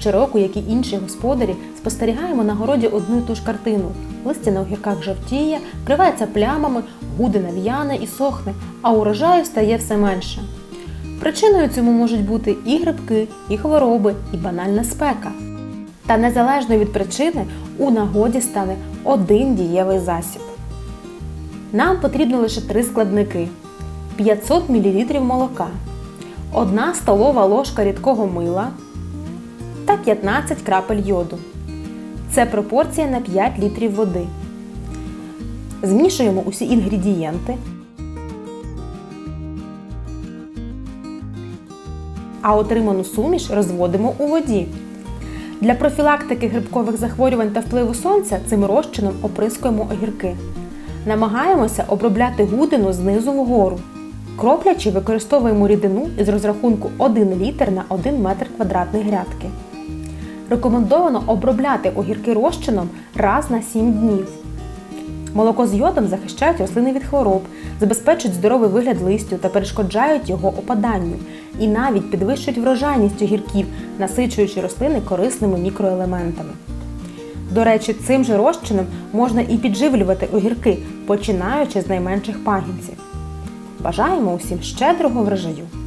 Щороку, як і інші господарі, спостерігаємо на городі одну і ту ж картину. Листя на огірках жовтіє, вкривається плямами, гудина в'яне і сохне, а урожаю стає все менше. Причиною цьому можуть бути і грибки, і хвороби, і банальна спека. Та незалежно від причини у нагоді стане один дієвий засіб. Нам потрібно лише три складники: 500 мл молока, 1 столова ложка рідкого мила та 15 крапель йоду. Це пропорція на 5 літрів води. Змішуємо усі інгредієнти. А отриману суміш розводимо у воді. Для профілактики грибкових захворювань та впливу сонця цим розчином оприскуємо огірки. Намагаємося обробляти гудину знизу вгору. Кроплячи використовуємо рідину із розрахунку 1 літр на 1 метр квадратний грядки. Рекомендовано обробляти огірки розчином раз на 7 днів. Молоко з йодом захищають рослини від хвороб, забезпечують здоровий вигляд листю та перешкоджають його опаданню, і навіть підвищують врожайність огірків, насичуючи рослини корисними мікроелементами. До речі, цим же розчином можна і підживлювати огірки, починаючи з найменших пагінців. Бажаємо усім щедрого врожаю!